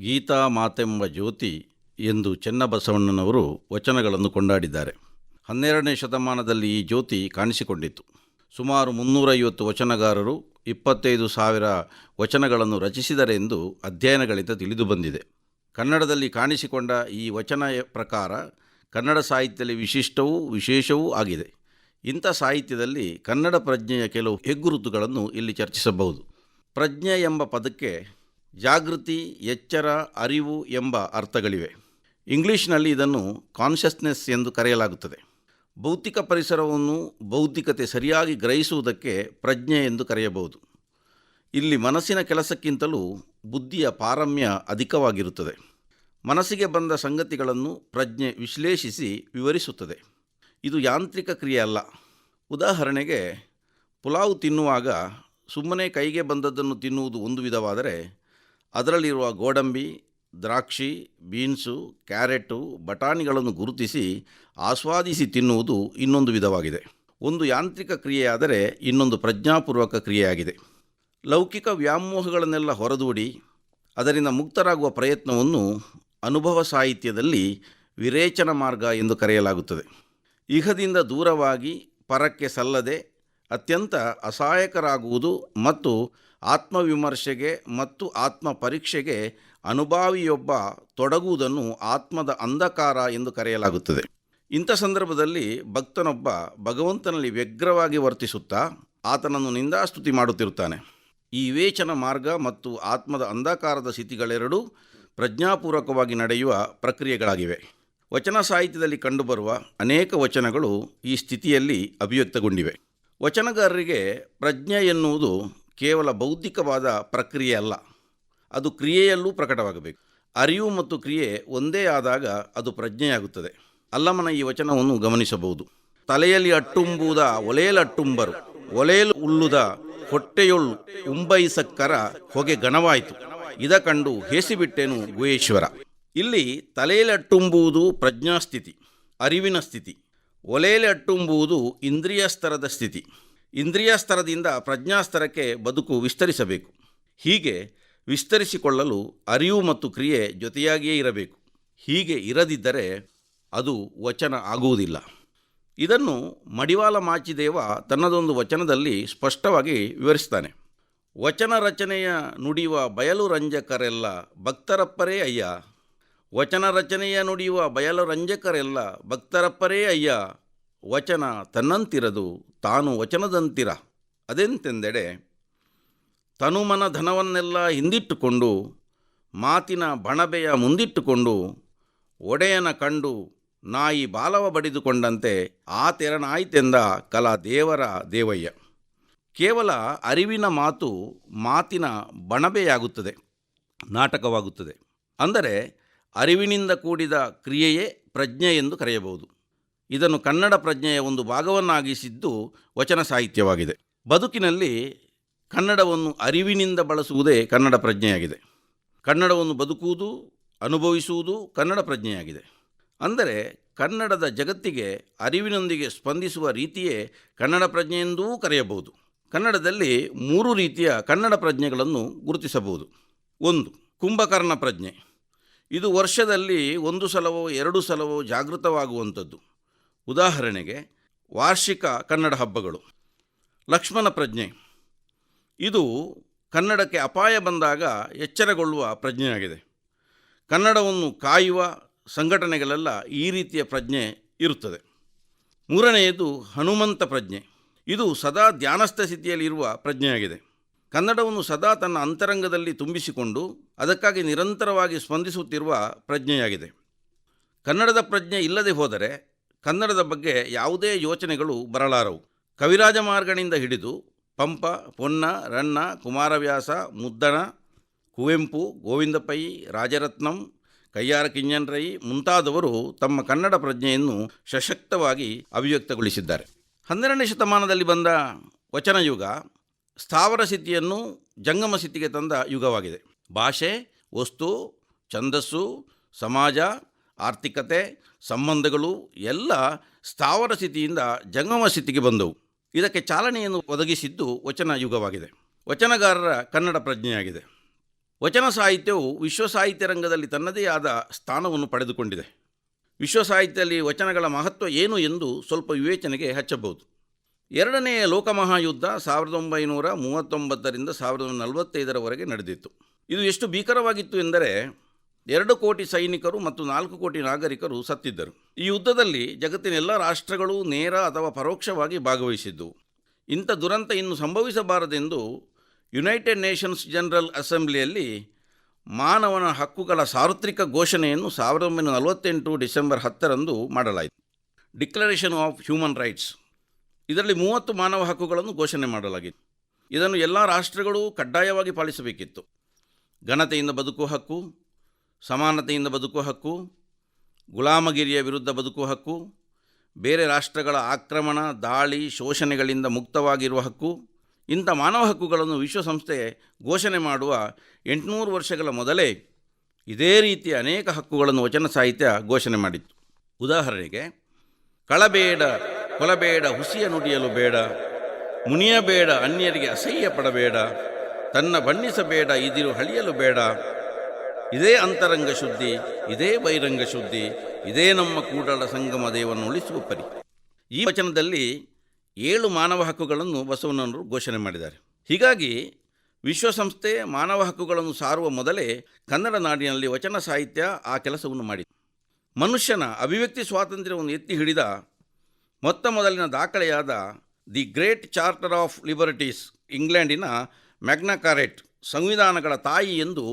ಗೀತಾ ಮಾತೆಂಬ ಜ್ಯೋತಿ ಎಂದು ಚೆನ್ನಬಸವಣ್ಣನವರು ವಚನಗಳನ್ನು ಕೊಂಡಾಡಿದ್ದಾರೆ. ಹನ್ನೆರಡನೇ ಶತಮಾನದಲ್ಲಿ ಈ ಜ್ಯೋತಿ ಕಾಣಿಸಿಕೊಂಡಿತು ಸುಮಾರು ಮುನ್ನೂರೈವತ್ತು ವಚನಗಾರರು ಇಪ್ಪತ್ತೈದು ಸಾವಿರ ವಚನಗಳನ್ನು ರಚಿಸಿದರೆಂದು ಅಧ್ಯಯನಗಳಿಂದ ತಿಳಿದು ಬಂದಿದೆ. ಕನ್ನಡದಲ್ಲಿ ಕಾಣಿಸಿಕೊಂಡ ಈ ವಚನ ಪ್ರಕಾರ ಕನ್ನಡ ಸಾಹಿತ್ಯದಲ್ಲಿ ವಿಶಿಷ್ಟವೂ ವಿಶೇಷವೂ ಆಗಿದೆ. ಇಂಥ ಸಾಹಿತ್ಯದಲ್ಲಿ ಕನ್ನಡ ಪ್ರಜ್ಞೆಯ ಕೆಲವು ಹೆಗ್ಗುರುತುಗಳನ್ನು ಇಲ್ಲಿ ಚರ್ಚಿಸಬಹುದು. ಪ್ರಜ್ಞೆ ಎಂಬ ಪದಕ್ಕೆ ಜಾಗೃತಿ, ಎಚ್ಚರ, ಅರಿವು ಎಂಬ ಅರ್ಥಗಳಿವೆ. ಇಂಗ್ಲೀಷ್ನಲ್ಲಿ ಇದನ್ನು ಕಾನ್ಷಸ್ನೆಸ್ ಎಂದು ಕರೆಯಲಾಗುತ್ತದೆ. ಭೌತಿಕ ಪರಿಸರವನ್ನು ಬೌದ್ಧಿಕತೆ ಸರಿಯಾಗಿ ಗ್ರಹಿಸುವುದಕ್ಕೆ ಪ್ರಜ್ಞೆ ಎಂದು ಕರೆಯಬಹುದು. ಇಲ್ಲಿ ಮನಸ್ಸಿನ ಕೆಲಸಕ್ಕಿಂತಲೂ ಬುದ್ಧಿಯ ಪಾರಮ್ಯ ಅಧಿಕವಾಗಿರುತ್ತದೆ. ಮನಸ್ಸಿಗೆ ಬಂದ ಸಂಗತಿಗಳನ್ನು ಪ್ರಜ್ಞೆ ವಿಶ್ಲೇಷಿಸಿ ವಿವರಿಸುತ್ತದೆ. ಇದು ಯಾಂತ್ರಿಕ ಕ್ರಿಯೆ ಅಲ್ಲ. ಉದಾಹರಣೆಗೆ, ಪುಲಾವ್ ತಿನ್ನುವಾಗ ಸುಮ್ಮನೆ ಕೈಗೆ ಬಂದದ್ದನ್ನು ತಿನ್ನುವುದು ಒಂದು ವಿಧವಾದರೆ ಅದರಲ್ಲಿರುವ ಗೋಡಂಬಿ, ದ್ರಾಕ್ಷಿ, ಬೀನ್ಸು, ಕ್ಯಾರೆಟು, ಬಟಾಣಿಗಳನ್ನು ಗುರುತಿಸಿ ಆಸ್ವಾದಿಸಿ ತಿನ್ನುವುದು ಇನ್ನೊಂದು ವಿಧವಾಗಿದೆ. ಒಂದು ಯಾಂತ್ರಿಕ ಕ್ರಿಯೆಯಾದರೆ ಇನ್ನೊಂದು ಪ್ರಜ್ಞಾಪೂರ್ವಕ ಕ್ರಿಯೆಯಾಗಿದೆ. ಲೌಕಿಕ ವ್ಯಾಮೋಹಗಳನ್ನೆಲ್ಲ ಹೊರದೂಡಿ ಅದರಿಂದ ಮುಕ್ತರಾಗುವ ಪ್ರಯತ್ನವನ್ನು ಅನುಭವ ಸಾಹಿತ್ಯದಲ್ಲಿ ವಿರೇಚನ ಮಾರ್ಗ ಎಂದು ಕರೆಯಲಾಗುತ್ತದೆ. ಇಹದಿಂದ ದೂರವಾಗಿ ಪರಕ್ಕೆ ಸಲ್ಲದೆ ಅತ್ಯಂತ ಅಸಹಾಯಕರಾಗುವುದು ಮತ್ತು ಆತ್ಮವಿಮರ್ಶೆಗೆ ಮತ್ತು ಆತ್ಮ ಪರೀಕ್ಷೆಗೆ ಅನುಭಾವಿಯೊಬ್ಬ ತೊಡಗುವುದನ್ನು ಆತ್ಮದ ಅಂಧಕಾರ ಎಂದು ಕರೆಯಲಾಗುತ್ತದೆ. ಇಂಥ ಸಂದರ್ಭದಲ್ಲಿ ಭಕ್ತನೊಬ್ಬ ಭಗವಂತನಲ್ಲಿ ವ್ಯಗ್ರವಾಗಿ ವರ್ತಿಸುತ್ತಾ ಆತನನ್ನು ನಿಂದಾಸ್ತುತಿ ಮಾಡುತ್ತಿರುತ್ತಾನೆ. ಈ ವಿವೇಚನ ಮಾರ್ಗ ಮತ್ತು ಆತ್ಮದ ಅಂಧಕಾರದ ಸ್ಥಿತಿಗಳೆರಡೂ ಪ್ರಜ್ಞಾಪೂರ್ವಕವಾಗಿ ನಡೆಯುವ ಪ್ರಕ್ರಿಯೆಗಳಾಗಿವೆ. ವಚನ ಸಾಹಿತ್ಯದಲ್ಲಿ ಕಂಡುಬರುವ ಅನೇಕ ವಚನಗಳು ಈ ಸ್ಥಿತಿಯಲ್ಲಿ ಅಭಿವ್ಯಕ್ತಗೊಂಡಿವೆ. ವಚನಗಾರರಿಗೆ ಪ್ರಜ್ಞೆ ಎನ್ನುವುದು ಕೇವಲ ಬೌದ್ಧಿಕವಾದ ಪ್ರಕ್ರಿಯೆ ಅಲ್ಲ, ಅದು ಕ್ರಿಯೆಯಲ್ಲೂ ಪ್ರಕಟವಾಗಬೇಕು. ಅರಿವು ಮತ್ತು ಕ್ರಿಯೆ ಒಂದೇ ಆದಾಗ ಅದು ಪ್ರಜ್ಞೆಯಾಗುತ್ತದೆ. ಅಲ್ಲಮನ ಈ ವಚನವನ್ನು ಗಮನಿಸಬಹುದು. ತಲೆಯಲ್ಲಿ ಅಟ್ಟುಂಬುದ ಒಲೆಯಲಟ್ಟುಂಬರು, ಒಲೆಯಲು ಉಳ್ಳುದ ಹೊಟ್ಟೆಯೊಳ್ಳು ಉಂಬೈಸಕ್ಕರ ಹೊಗೆ ಘನವಾಯಿತು. ಇದ ಕಂಡು ಹೇಸಿಬಿಟ್ಟೆನು ಗುಹೇಶ್ವರ. ಇಲ್ಲಿ ತಲೆಯಲ್ಲಿ ಅಟ್ಟುಂಬುವುದು ಪ್ರಜ್ಞಾಸ್ಥಿತಿ, ಅರಿವಿನ ಸ್ಥಿತಿ. ಒಲೆಯಲ್ಲಿ ಅಟ್ಟುಂಬುವುದು ಇಂದ್ರಿಯ ಸ್ತರದ ಸ್ಥಿತಿ. ಇಂದ್ರಿಯ ಸ್ತರದಿಂದ ಪ್ರಜ್ಞಾಸ್ತರಕ್ಕೆ ಬದುಕು ವಿಸ್ತರಿಸಬೇಕು. ಹೀಗೆ ವಿಸ್ತರಿಸಿಕೊಳ್ಳಲು ಅರಿವು ಮತ್ತು ಕ್ರಿಯೆ ಜೊತೆಯಾಗಿಯೇ ಇರಬೇಕು. ಹೀಗೆ ಇರದಿದ್ದರೆ ಅದು ವಚನ ಆಗುವುದಿಲ್ಲ. ಇದನ್ನು ಮಡಿವಾಲ ಮಾಚಿದೇವ ತನ್ನದೊಂದು ವಚನದಲ್ಲಿ ಸ್ಪಷ್ಟವಾಗಿ ವಿವರಿಸ್ತಾನೆ ವಚನ ರಚನೆಯ ನುಡಿಯುವ ಬಯಲು ರಂಜಕರೆಲ್ಲ ಭಕ್ತರಪ್ಪರೇ ಅಯ್ಯ. ವಚನ ರಚನೆಯ ನುಡಿಯುವ ಬಯಲು ರಂಜಕರೆಲ್ಲ ಭಕ್ತರಪ್ಪರೇ ಅಯ್ಯ. ವಚನ ತನ್ನಂತಿರದು, ತಾನು ವಚನದಂತಿರ. ಅದೆಂತೆಂದೆಡೆ, ತನುಮನ ಧನವನ್ನೆಲ್ಲ ಹಿಂದಿಟ್ಟುಕೊಂಡು, ಮಾತಿನ ಬಣಬೆಯ ಮುಂದಿಟ್ಟುಕೊಂಡು, ಒಡೆಯನ ಕಂಡು ನಾಯಿ ಬಾಲವ ಬಡಿದುಕೊಂಡಂತೆ ಆ ತೆರನಾಯಿತೆಂದ ಕಲಾ ದೇವರ ದೇವಯ್ಯ. ಕೇವಲ ಅರಿವಿನ ಮಾತು ಮಾತಿನ ಬಣಬೆಯಾಗುತ್ತದೆ, ನಾಟಕವಾಗುತ್ತದೆ. ಅಂದರೆ ಅರಿವಿನಿಂದ ಕೂಡಿದ ಕ್ರಿಯೆಯೇ ಪ್ರಜ್ಞೆ ಎಂದು ಕರೆಯಬಹುದು. ಇದನ್ನು ಕನ್ನಡ ಪ್ರಜ್ಞೆಯ ಒಂದು ಭಾಗವನ್ನಾಗಿಸಿದ್ದು ವಚನ ಸಾಹಿತ್ಯವಾಗಿದೆ. ಬದುಕಿನಲ್ಲಿ ಕನ್ನಡವನ್ನು ಅರಿವಿನಿಂದ ಬಳಸುವುದೇ ಕನ್ನಡ ಪ್ರಜ್ಞೆಯಾಗಿದೆ. ಕನ್ನಡವನ್ನು ಬದುಕುವುದು, ಅನುಭವಿಸುವುದು ಕನ್ನಡ ಪ್ರಜ್ಞೆಯಾಗಿದೆ. ಅಂದರೆ ಕನ್ನಡದ ಜಗತ್ತಿಗೆ ಅರಿವಿನೊಂದಿಗೆ ಸ್ಪಂದಿಸುವ ರೀತಿಯೇ ಕನ್ನಡ ಪ್ರಜ್ಞೆ ಎಂದೂ ಕರೆಯಬಹುದು. ಕನ್ನಡದಲ್ಲಿ ಮೂರು ರೀತಿಯ ಕನ್ನಡ ಪ್ರಜ್ಞೆಗಳನ್ನು ಗುರುತಿಸಬಹುದು. ಒಂದು, ಕುಂಭಕರ್ಣ ಪ್ರಜ್ಞೆ. ಇದು ವರ್ಷದಲ್ಲಿ ಒಂದು ಸಲವೋ ಎರಡು ಸಲವೋ ಜಾಗೃತವಾಗುವಂಥದ್ದು. ಉದಾಹರಣೆಗೆ ವಾರ್ಷಿಕ ಕನ್ನಡ ಹಬ್ಬಗಳು. ಲಕ್ಷ್ಮಣ ಪ್ರಜ್ಞೆ. ಇದು ಕನ್ನಡಕ್ಕೆ ಅಪಾಯ ಬಂದಾಗ ಎಚ್ಚರಗೊಳ್ಳುವ ಪ್ರಜ್ಞೆಯಾಗಿದೆ. ಕನ್ನಡವನ್ನು ಕಾಯುವ ಸಂಘಟನೆಗಳೆಲ್ಲ ಈ ರೀತಿಯ ಪ್ರಜ್ಞೆ ಇರುತ್ತದೆ. ಮೂರನೆಯದು ಹನುಮಂತ ಪ್ರಜ್ಞೆ. ಇದು ಸದಾ ಧ್ಯಾನಸ್ಥ ಸ್ಥಿತಿಯಲ್ಲಿರುವ ಪ್ರಜ್ಞೆಯಾಗಿದೆ. ಕನ್ನಡವನ್ನು ಸದಾ ತನ್ನ ಅಂತರಂಗದಲ್ಲಿ ತುಂಬಿಸಿಕೊಂಡು ಅದಕ್ಕಾಗಿ ನಿರಂತರವಾಗಿ ಸ್ಪಂದಿಸುತ್ತಿರುವ ಪ್ರಜ್ಞೆಯಾಗಿದೆ. ಕನ್ನಡದ ಪ್ರಜ್ಞೆ ಇಲ್ಲದೆ ಹೋದರೆ ಕನ್ನಡದ ಬಗ್ಗೆ ಯಾವುದೇ ಯೋಚನೆಗಳು ಬರಲಾರವು. ಕವಿರಾಜ ಮಾರ್ಗನಿಂದ ಹಿಡಿದು ಪಂಪ, ಪೊನ್ನ, ರನ್ನ, ಕುಮಾರವ್ಯಾಸ, ಮುದ್ದಣ, ಕುವೆಂಪು, ಗೋವಿಂದಪೈ, ರಾಜರತ್ನಂ, ಕೈಯಾರ ಕಿಂಜನರೈ ಮುಂತಾದವರು ತಮ್ಮ ಕನ್ನಡ ಪ್ರಜ್ಞೆಯನ್ನು ಸಶಕ್ತವಾಗಿ ಅಭಿವ್ಯಕ್ತಗೊಳಿಸಿದ್ದಾರೆ. ಹನ್ನೆರಡನೇ ಶತಮಾನದಲ್ಲಿ ಬಂದ ವಚನಯುಗ ಸ್ಥಾವರ ಸ್ಥಿತಿಯನ್ನು ಜಂಗಮ ಸ್ಥಿತಿಗೆ ತಂದ ಯುಗವಾಗಿದೆ. ಭಾಷೆ, ವಸ್ತು, ಛಂದಸ್ಸು, ಸಮಾಜ ಆರ್ಥಿಕತೆ, ಸಂಬಂಧಗಳು ಎಲ್ಲ ಸ್ಥಾವರ ಸ್ಥಿತಿಯಿಂದ ಜಂಗಮ ಸ್ಥಿತಿಗೆ ಬಂದವು. ಇದಕ್ಕೆ ಚಾಲನೆಯನ್ನು ಒದಗಿಸಿದ್ದು ವಚನ ಯುಗವಾಗಿದೆ. ವಚನಗಾರರ ಕನ್ನಡ ಪ್ರಜ್ಞೆಯಾಗಿದೆ. ವಚನ ಸಾಹಿತ್ಯವು ವಿಶ್ವ ಸಾಹಿತ್ಯ ರಂಗದಲ್ಲಿ ತನ್ನದೇ ಆದ ಸ್ಥಾನವನ್ನು ಪಡೆದುಕೊಂಡಿದೆ. ವಿಶ್ವ ಸಾಹಿತ್ಯದಲ್ಲಿ ವಚನಗಳ ಮಹತ್ವ ಏನು ಎಂದು ಸ್ವಲ್ಪ ವಿವೇಚನೆಗೆ ಹಚ್ಚಬಹುದು. ಎರಡನೆಯ ಲೋಕಮಹಾಯುದ್ಧ ಸಾವಿರದ ಒಂಬೈನೂರ ಮೂವತ್ತೊಂಬತ್ತರಿಂದ ಸಾವಿರದ ನಲವತ್ತೈದರವರೆಗೆ ನಡೆದಿತ್ತು. ಇದು ಎಷ್ಟು ಭೀಕರವಾಗಿತ್ತು ಎಂದರೆ ಎರಡು ಕೋಟಿ ಸೈನಿಕರು ಮತ್ತು ನಾಲ್ಕು ಕೋಟಿ ನಾಗರಿಕರು ಸತ್ತಿದ್ದರು. ಈ ಯುದ್ಧದಲ್ಲಿ ಜಗತ್ತಿನ ಎಲ್ಲ ರಾಷ್ಟ್ರಗಳು ನೇರ ಅಥವಾ ಪರೋಕ್ಷವಾಗಿ ಭಾಗವಹಿಸಿದ್ದವು ಇಂಥ ದುರಂತ ಇನ್ನು ಸಂಭವಿಸಬಾರದೆಂದು ಯುನೈಟೆಡ್ ನೇಷನ್ಸ್ ಜನರಲ್ ಅಸೆಂಬ್ಲಿಯಲ್ಲಿ ಮಾನವನ ಹಕ್ಕುಗಳ ಸಾರ್ವತ್ರಿಕ ಘೋಷಣೆಯನ್ನು ಸಾವಿರದ ಒಂಬೈನೂರ ನಲವತ್ತೆಂಟು ಡಿಸೆಂಬರ್ ಹತ್ತರಂದು ಮಾಡಲಾಯಿತು. ಡಿಕ್ಲರೇಷನ್ ಆಫ್ ಹ್ಯೂಮನ್ ರೈಟ್ಸ್ ಇದರಲ್ಲಿ ಮೂವತ್ತು ಮಾನವ ಹಕ್ಕುಗಳನ್ನು ಘೋಷಣೆ ಮಾಡಲಾಗಿತ್ತು. ಇದನ್ನು ಎಲ್ಲ ರಾಷ್ಟ್ರಗಳು ಕಡ್ಡಾಯವಾಗಿ ಪಾಲಿಸಬೇಕಿತ್ತು. ಘನತೆಯಿಂದ ಬದುಕುವ ಹಕ್ಕು ಸಮಾನತೆಯಿಂದ ಬದುಕುವ ಹಕ್ಕು, ಗುಲಾಮಗಿರಿಯ ವಿರುದ್ಧ ಬದುಕುವ ಹಕ್ಕು, ಬೇರೆ ರಾಷ್ಟ್ರಗಳ ಆಕ್ರಮಣ, ದಾಳಿ, ಶೋಷಣೆಗಳಿಂದ ಮುಕ್ತವಾಗಿರುವ ಹಕ್ಕು, ಇಂಥ ಮಾನವ ಹಕ್ಕುಗಳನ್ನು ವಿಶ್ವಸಂಸ್ಥೆ ಘೋಷಣೆ ಮಾಡುವ ಎಂಟುನೂರು ವರ್ಷಗಳ ಮೊದಲೇ ಇದೇ ರೀತಿಯ ಅನೇಕ ಹಕ್ಕುಗಳನ್ನು ವಚನ ಸಾಹಿತ್ಯ ಘೋಷಣೆ ಮಾಡಿತ್ತು. ಉದಾಹರಣೆಗೆ, ಕಳಬೇಡ, ಕೊಲಬೇಡ, ಹುಸಿಯ ನುಡಿಯಲು ಬೇಡ, ಮುನಿಯಬೇಡ, ಅನ್ಯರಿಗೆ ಅಸಹ್ಯ ಪಡಬೇಡ ತನ್ನ ಬಣ್ಣಿಸಬೇಡ ಇದಿರು ಹಳಿಯಲು ಬೇಡ ಇದೇ ಅಂತರಂಗ ಶುದ್ಧಿ, ಇದೇ ಬಹಿರಂಗ ಶುದ್ಧಿ, ಇದೇ ನಮ್ಮ ಕೂಡಲ ಸಂಗಮ ದೇವನ್ನು ಉಳಿಸುವ ಪರಿ ಈ ವಚನದಲ್ಲಿ ಏಳು ಮಾನವ ಹಕ್ಕುಗಳನ್ನು ಬಸವಣ್ಣನವರು ಘೋಷಣೆ ಮಾಡಿದ್ದಾರೆ. ಹೀಗಾಗಿ ವಿಶ್ವಸಂಸ್ಥೆ ಮಾನವ ಹಕ್ಕುಗಳನ್ನು ಸಾರುವ ಮೊದಲೇ ಕನ್ನಡ ನಾಡಿನಲ್ಲಿ ವಚನ ಸಾಹಿತ್ಯ ಆ ಕೆಲಸವನ್ನು ಮಾಡಿತು ಮನುಷ್ಯನ ಅಭಿವ್ಯಕ್ತಿ ಸ್ವಾತಂತ್ರ್ಯವನ್ನು ಎತ್ತಿ ಹಿಡಿದ ಮೊತ್ತ ಮೊದಲಿನ ದಾಖಲೆಯಾದ the great charter of liberties ಇಂಗ್ಲೆಂಡಿನ ಮ್ಯಾಗ್ನಾ ಕಾರೆಟ್ ಸಂವಿಧಾನಗಳ ತಾಯಿ ಎಂದು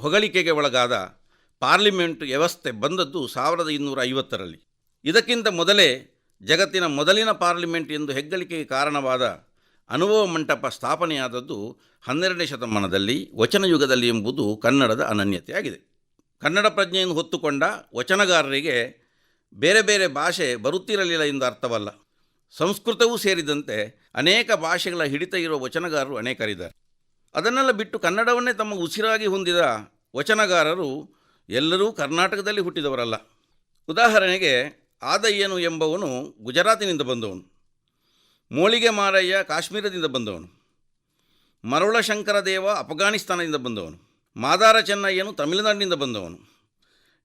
ಹೊಗಳಿಕೆಗೆ ಒಳಗಾದ ಪಾರ್ಲಿಮೆಂಟ್ ವ್ಯವಸ್ಥೆ ಬಂದದ್ದು ಸಾವಿರದ ಇನ್ನೂರ ಐವತ್ತರಲ್ಲಿ. ಇದಕ್ಕಿಂತ ಮೊದಲೇ ಜಗತ್ತಿನ ಮೊದಲಿನ ಪಾರ್ಲಿಮೆಂಟ್ ಎಂದು ಹೆಗ್ಗಳಿಕೆಗೆ ಕಾರಣವಾದ ಅನುಭವ ಮಂಟಪ ಸ್ಥಾಪನೆಯಾದದ್ದು ಹನ್ನೆರಡನೇ ಶತಮಾನದಲ್ಲಿ, ವಚನ ಯುಗದಲ್ಲಿ ಎಂಬುದು ಕನ್ನಡದ ಅನನ್ಯತೆಯಾಗಿದೆ. ಕನ್ನಡ ಪ್ರಜ್ಞೆಯನ್ನು ಹೊತ್ತುಕೊಂಡ ವಚನಗಾರರಿಗೆ ಬೇರೆ ಬೇರೆ ಭಾಷೆ ಬರುತ್ತಿರಲಿಲ್ಲ ಎಂದು ಅರ್ಥವಲ್ಲ. ಸಂಸ್ಕೃತವೂ ಸೇರಿದಂತೆ ಅನೇಕ ಭಾಷೆಗಳ ಹಿಡಿತ ಇರುವ ವಚನಗಾರರು ಅನೇಕರಿದ್ದಾರೆ. ಅದನ್ನೆಲ್ಲ ಬಿಟ್ಟು ಕನ್ನಡವನ್ನೇ ತಮ್ಮ ಉಸಿರಾಗಿ ಹೊಂದಿದ ವಚನಗಾರರು ಎಲ್ಲರೂ ಕರ್ನಾಟಕದಲ್ಲಿ ಹುಟ್ಟಿದವರಲ್ಲ. ಉದಾಹರಣೆಗೆ ಆದಯ್ಯನು ಎಂಬವನು ಗುಜರಾತಿನಿಂದ ಬಂದವನು. ಮೋಳಿಗೆ ಮಾರಯ್ಯ ಕಾಶ್ಮೀರದಿಂದ ಬಂದವನು. ಮರುಳ ಶಂಕರ ದೇವ ಅಫ್ಘಾನಿಸ್ತಾನದಿಂದ ಬಂದವನು. ಮಾದಾರ ಚೆನ್ನಯ್ಯನು ತಮಿಳುನಾಡಿನಿಂದ ಬಂದವನು.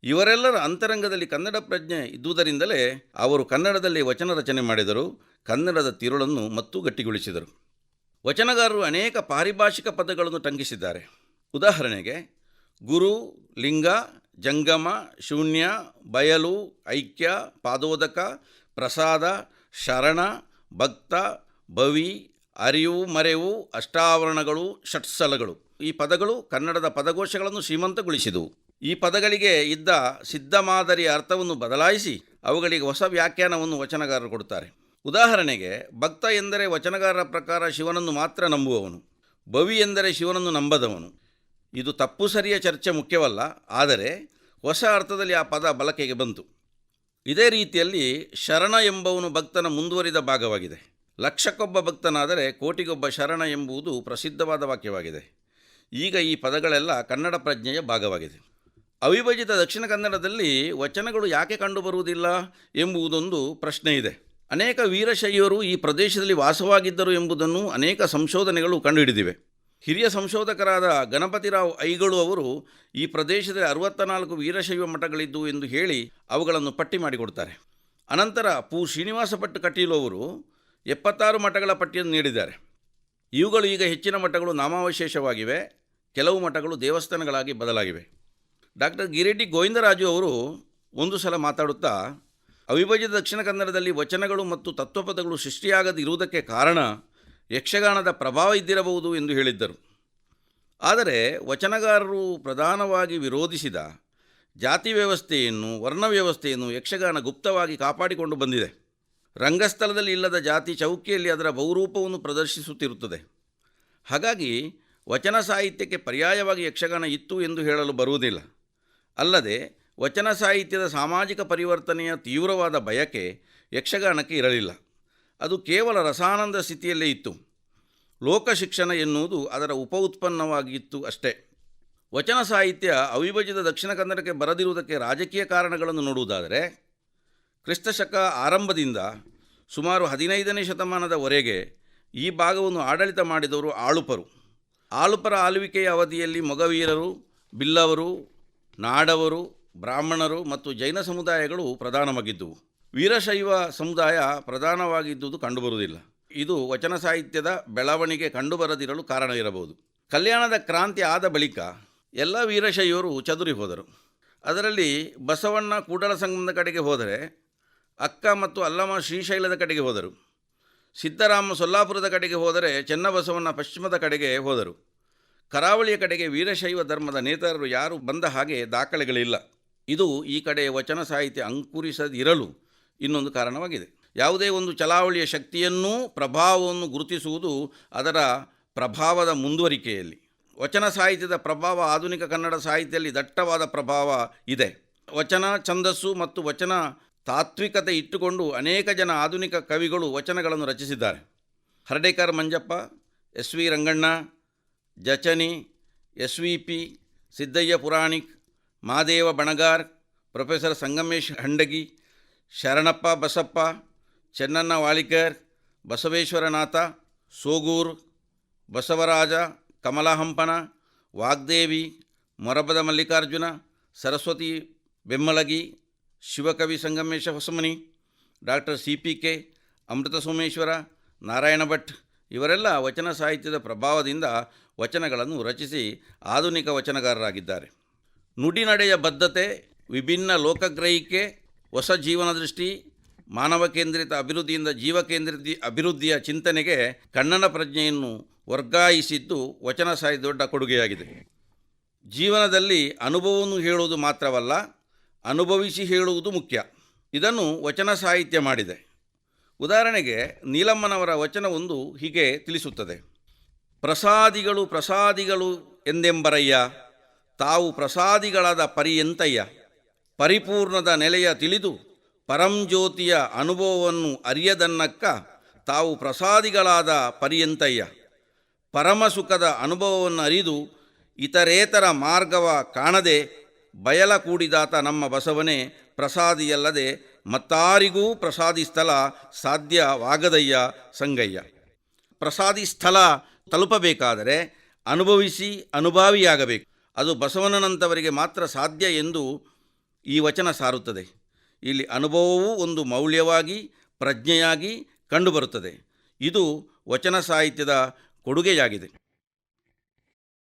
ಇವರೆಲ್ಲರ ಅಂತರಂಗದಲ್ಲಿ ಕನ್ನಡ ಪ್ರಜ್ಞೆ ಇದ್ದುದರಿಂದಲೇ ಅವರು ಕನ್ನಡದಲ್ಲಿ ವಚನ ರಚನೆ ಮಾಡಿದರು, ಕನ್ನಡದ ತಿರುಳನ್ನು ಮತ್ತೂ ಗಟ್ಟಿಗೊಳಿಸಿದರು. ವಚನಗಾರರು ಅನೇಕ ಪಾರಿಭಾಷಿಕ ಪದಗಳನ್ನು ಟಂಕಿಸಿದ್ದಾರೆ ಉದಾಹರಣೆಗೆ, ಗುರು, ಲಿಂಗ, ಜಂಗಮ, ಶೂನ್ಯ, ಬಯಲು, ಐಕ್ಯ, ಪಾದೋದಕ, ಪ್ರಸಾದ, ಶರಣ, ಭಕ್ತ, ಭವಿ, ಅರಿವು, ಮರೆವು, ಅಷ್ಟಾವರಣಗಳು, ಷಟ್ಸಲಗಳು. ಈ ಪದಗಳು ಕನ್ನಡದ ಪದಕೋಶಗಳನ್ನು ಶ್ರೀಮಂತಗೊಳಿಸಿದವು. ಈ ಪದಗಳಿಗೆ ಇದ್ದ ಸಿದ್ಧ ಮಾದರಿಯ ಅರ್ಥವನ್ನು ಬದಲಾಯಿಸಿ, ಅವುಗಳಿಗೆ ಹೊಸ ವ್ಯಾಖ್ಯಾನವನ್ನು ವಚನಗಾರರು ಕೊಡುತ್ತಾರೆ. ಉದಾಹರಣೆಗೆ, ಭಕ್ತ ಎಂದರೆ ವಚನಗಾರರ ಪ್ರಕಾರ ಶಿವನನ್ನು ಮಾತ್ರ ನಂಬುವವನು, ಭವಿ ಎಂದರೆ ಶಿವನನ್ನು ನಂಬದವನು. ಇದು ತಪ್ಪು ಸರಿಯ ಚರ್ಚೆ ಮುಖ್ಯವಲ್ಲ, ಆದರೆ ಹೊಸ ಅರ್ಥದಲ್ಲಿ ಆ ಪದ ಬಳಕೆಗೆ ಬಂತು. ಇದೇ ರೀತಿಯಲ್ಲಿ ಶರಣ ಎಂಬವನು ಭಕ್ತನ ಮುಂದುವರಿದ ಭಾಗವಾಗಿದೆ. ಲಕ್ಷಕ್ಕೊಬ್ಬ ಭಕ್ತನಾದರೆ ಕೋಟಿಗೊಬ್ಬ ಶರಣ ಎಂಬುದು ಪ್ರಸಿದ್ಧವಾದ ವಾಕ್ಯವಾಗಿದೆ. ಈಗ ಈ ಪದಗಳೆಲ್ಲ ಕನ್ನಡ ಪ್ರಜ್ಞೆಯ ಭಾಗವಾಗಿದೆ. ಅವಿಭಜಿತ ದಕ್ಷಿಣ ಕನ್ನಡದಲ್ಲಿ ವಚನಗಳು ಯಾಕೆ ಕಂಡುಬರುವುದಿಲ್ಲ ಎಂಬುದೊಂದು ಪ್ರಶ್ನೆ ಇದೆ ಅನೇಕ ವೀರಶೈವರು ಈ ಪ್ರದೇಶದಲ್ಲಿ ವಾಸವಾಗಿದ್ದರು ಎಂಬುದನ್ನು ಅನೇಕ ಸಂಶೋಧನೆಗಳು ಕಂಡುಹಿಡಿದಿವೆ. ಹಿರಿಯ ಸಂಶೋಧಕರಾದ ಗಣಪತಿರಾವ್ ಐಗಳು ಅವರು ಈ ಪ್ರದೇಶದಲ್ಲಿ ಅರವತ್ತ ನಾಲ್ಕು ವೀರಶೈವ ಮಠಗಳಿದ್ದವು ಎಂದು ಹೇಳಿ ಅವುಗಳನ್ನು ಪಟ್ಟಿ ಮಾಡಿಕೊಡ್ತಾರೆ. ಅನಂತರ ಪೂ. ಶ್ರೀನಿವಾಸ ಭಟ್ ಕಟೀಲು ಅವರು ಎಪ್ಪತ್ತಾರು ಮಠಗಳ ಪಟ್ಟಿಯನ್ನು ನೀಡಿದ್ದಾರೆ. ಇವುಗಳು ಈಗ ಹೆಚ್ಚಿನ ಮಠಗಳು ನಾಮಾವಶೇಷವಾಗಿವೆ. ಕೆಲವು ಮಠಗಳು ದೇವಸ್ಥಾನಗಳಾಗಿ ಬದಲಾಗಿವೆ. ಡಾಕ್ಟರ್ ಗಿರಿಟಿ ಗೋವಿಂದರಾಜು ಅವರು ಒಂದು ಸಲ ಮಾತಾಡುತ್ತಾ ಅವಿಭಜಿತ ದಕ್ಷಿಣ ಕನ್ನಡದಲ್ಲಿ ವಚನಗಳು ಮತ್ತು ತತ್ವಪದಗಳು ಸೃಷ್ಟಿಯಾಗದಿರುವುದಕ್ಕೆ ಕಾರಣ ಯಕ್ಷಗಾನದ ಪ್ರಭಾವ ಇದ್ದಿರಬಹುದು ಎಂದು ಹೇಳಿದ್ದರು. ಆದರೆ ವಚನಗಾರರು ಪ್ರಧಾನವಾಗಿ ವಿರೋಧಿಸಿದ ಜಾತಿ ವ್ಯವಸ್ಥೆಯನ್ನು, ವರ್ಣ ವ್ಯವಸ್ಥೆಯನ್ನು ಯಕ್ಷಗಾನ ಗುಪ್ತವಾಗಿ ಕಾಪಾಡಿಕೊಂಡು ಬಂದಿದೆ. ರಂಗಸ್ಥಳದಲ್ಲಿ ಇಲ್ಲದ ಜಾತಿ ಚೌಕಿಯಲ್ಲಿ ಅದರ ಬಹುರೂಪವನ್ನು ಪ್ರದರ್ಶಿಸುತ್ತಿರುತ್ತದೆ. ಹಾಗಾಗಿ ವಚನ ಸಾಹಿತ್ಯಕ್ಕೆ ಪರ್ಯಾಯವಾಗಿ ಯಕ್ಷಗಾನ ಇತ್ತು ಎಂದು ಹೇಳಲು ಬರುವುದಿಲ್ಲ. ಅಲ್ಲದೆ ವಚನ ಸಾಹಿತ್ಯದ ಸಾಮಾಜಿಕ ಪರಿವರ್ತನೆಯ ತೀವ್ರವಾದ ಬಯಕೆ ಯಕ್ಷಗಾನಕ್ಕೆ ಇರಲಿಲ್ಲ. ಅದು ಕೇವಲ ರಸಾನಂದ ಸ್ಥಿತಿಯಲ್ಲೇ ಇತ್ತು. ಲೋಕ ಶಿಕ್ಷಣ ಎನ್ನುವುದು ಅದರ ಉಪ ಉತ್ಪನ್ನವಾಗಿತ್ತು ಅಷ್ಟೇ. ವಚನ ಸಾಹಿತ್ಯ ಅವಿಭಜಿತ ದಕ್ಷಿಣ ಕನ್ನಡಕ್ಕೆ ಬರದಿರುವುದಕ್ಕೆ ರಾಜಕೀಯ ಕಾರಣಗಳನ್ನು ನೋಡುವುದಾದರೆ, ಕ್ರಿಸ್ತಶಕ ಆರಂಭದಿಂದ ಸುಮಾರು ಹದಿನೈದನೇ ಶತಮಾನದವರೆಗೆ ಈ ಭಾಗವನ್ನು ಆಡಳಿತ ಮಾಡಿದವರು ಆಳುಪರು. ಆಳುಪರ ಆಳ್ವಿಕೆಯ ಅವಧಿಯಲ್ಲಿ ಮೊಗವೀರರು, ಬಿಲ್ಲವರು, ನಾಡವರು ಬ್ರಾಹ್ಮಣರು ಮತ್ತು ಜೈನ ಸಮುದಾಯಗಳು ಪ್ರಧಾನವಾಗಿದ್ದುವು. ವೀರಶೈವ ಸಮುದಾಯ ಪ್ರಧಾನವಾಗಿದ್ದುದು ಕಂಡುಬರುವುದಿಲ್ಲ. ಇದು ವಚನ ಸಾಹಿತ್ಯದ ಬೆಳವಣಿಗೆ ಕಂಡುಬರದಿರಲು ಕಾರಣ ಇರಬಹುದು. ಕಲ್ಯಾಣದ ಕ್ರಾಂತಿ ಆದ ಬಳಿಕ ಎಲ್ಲ ವೀರಶೈವರು ಚದುರಿ ಹೋದರು. ಅದರಲ್ಲಿ ಬಸವಣ್ಣ ಕೂಡಲ ಸಂಗಮದ ಕಡೆಗೆ ಹೋದರೆ ಅಕ್ಕ ಮತ್ತು ಅಲ್ಲಮ ಶ್ರೀಶೈಲದ ಕಡೆಗೆ ಹೋದರು. ಸಿದ್ದರಾಮ ಸೊಲ್ಲಾಪುರದ ಕಡೆಗೆ ಹೋದರೆ ಚೆನ್ನಬಸವಣ್ಣ ಪಶ್ಚಿಮದ ಕಡೆಗೆ ಹೋದರು. ಕರಾವಳಿಯ ಕಡೆಗೆ ವೀರಶೈವ ಧರ್ಮದ ನೇತಾರರು ಯಾರು ಬಂದ ಹಾಗೆ ದಾಖಲೆಗಳಿಲ್ಲ. ಇದು ಈ ಕಡೆ ವಚನ ಸಾಹಿತ್ಯ ಅಂಕುರಿಸದಿರಲು ಇನ್ನೊಂದು ಕಾರಣವಾಗಿದೆ. ಯಾವುದೇ ಒಂದು ಚಲಾವಳಿಯ ಶಕ್ತಿಯನ್ನೂ ಪ್ರಭಾವವನ್ನು ಗುರುತಿಸುವುದು ಅದರ ಪ್ರಭಾವದ ಮುಂದುವರಿಕೆಯಲ್ಲಿ. ವಚನ ಸಾಹಿತ್ಯದ ಪ್ರಭಾವ ಆಧುನಿಕ ಕನ್ನಡ ಸಾಹಿತ್ಯದಲ್ಲಿ ದಟ್ಟವಾದ ಪ್ರಭಾವ ಇದೆ. ವಚನ ಛಂದಸ್ಸು ಮತ್ತು ವಚನ ತಾತ್ವಿಕತೆ ಇಟ್ಟುಕೊಂಡು ಅನೇಕ ಜನ ಆಧುನಿಕ ಕವಿಗಳು ವಚನಗಳನ್ನು ರಚಿಸಿದ್ದಾರೆ. Hardekar Manjappa, S V Ranganna, Jachani, S V P, Siddayya Puranik Madeva Banagar, professor Sangamesh Handagi, Sharanappa Basappa, Channanna Valikar Basaveshwaranatha, Sogur, Basavaraj Kamala Hampana Vagdevi, Morabada Mallikarjuna, Saraswati Bemmalagi, Shivakavi Sangamesha Hosamani, doctor C P K, Amrita Someshwara, Narayana Bhat ಇವರೆಲ್ಲ ವಚನ ಸಾಹಿತ್ಯದ ಪ್ರಭಾವದಿಂದ ವಚನಗಳನ್ನು ರಚಿಸಿ ಆಧುನಿಕ ವಚನಗಾರರಾಗಿದ್ದಾರೆ. ನುಡಿನಡೆಯ ಬದ್ಧತೆ, ವಿಭಿನ್ನ ಲೋಕಗ್ರಹಿಕೆ, ಹೊಸ ಜೀವನ ದೃಷ್ಟಿ, ಮಾನವ ಕೇಂದ್ರಿತ ಅಭಿವೃದ್ಧಿಯಿಂದ ಜೀವ ಕೇಂದ್ರಿತ ಅಭಿವೃದ್ಧಿಯ ಚಿಂತನೆಗೆ ಕಣ್ಣನ ಪ್ರಜ್ಞೆಯನ್ನು ವರ್ಗಾಯಿಸಿದ್ದು ವಚನ ಸಾಹಿತ್ಯ ದೊಡ್ಡ ಕೊಡುಗೆಯಾಗಿದೆ. ಜೀವನದಲ್ಲಿ ಅನುಭವವನ್ನು ಹೇಳುವುದು ಮಾತ್ರವಲ್ಲ, ಅನುಭವಿಸಿ ಹೇಳುವುದು ಮುಖ್ಯ. ಇದನ್ನು ವಚನ ಸಾಹಿತ್ಯ ಮಾಡಿದೆ. ಉದಾಹರಣೆಗೆ, ನೀಲಮ್ಮನವರ ವಚನವೊಂದು ಹೀಗೆ ತಿಳಿಸುತ್ತದೆ. ಪ್ರಸಾದಿಗಳು ಪ್ರಸಾದಿಗಳು ಎಂದೆಂಬರಯ್ಯ ತಾವು ಪ್ರಸಾದಿಗಳಾದ ಪರಿಯಂತಯ್ಯ, ಪರಿಪೂರ್ಣದ ನೆಲೆಯ ತಿಳಿದು ಪರಂಜ್ಯೋತಿಯ ಅನುಭವವನ್ನು ಅರಿಯದನ್ನಕ್ಕ ತಾವು ಪ್ರಸಾದಿಗಳಾದ ಪರಿಯಂತಯ್ಯ. ಪರಮಸುಖದ ಅನುಭವವನ್ನು ಅರಿದು ಇತರೇತರ ಮಾರ್ಗವ ಕಾಣದೆ ಬಯಲ ಕೂಡಿದಾತ ನಮ್ಮ ಬಸವನೇ, ಪ್ರಸಾದಿಯಲ್ಲದೆ ಮತ್ತಾರಿಗೂ ಪ್ರಸಾದಿ ಸ್ಥಳ ಸಾಧ್ಯವಾಗದಯ್ಯ ಸಂಗಯ್ಯ. ಪ್ರಸಾದಿ ಸ್ಥಳ ತಲುಪಬೇಕಾದರೆ ಅನುಭವಿಸಿ ಅನುಭಾವಿಯಾಗಬೇಕು. ಅದು ಬಸವಣ್ಣನಂತವರಿಗೆ ಮಾತ್ರ ಸಾಧ್ಯ ಎಂದು ಈ ವಚನ ಸಾರುತ್ತದೆ. ಇಲ್ಲಿ ಅನುಭವವೂ ಒಂದು ಮೌಲ್ಯವಾಗಿ, ಪ್ರಜ್ಞೆಯಾಗಿ ಕಂಡುಬರುತ್ತದೆ. ಇದು ವಚನ ಸಾಹಿತ್ಯದ ಕೊಡುಗೆಯಾಗಿದೆ.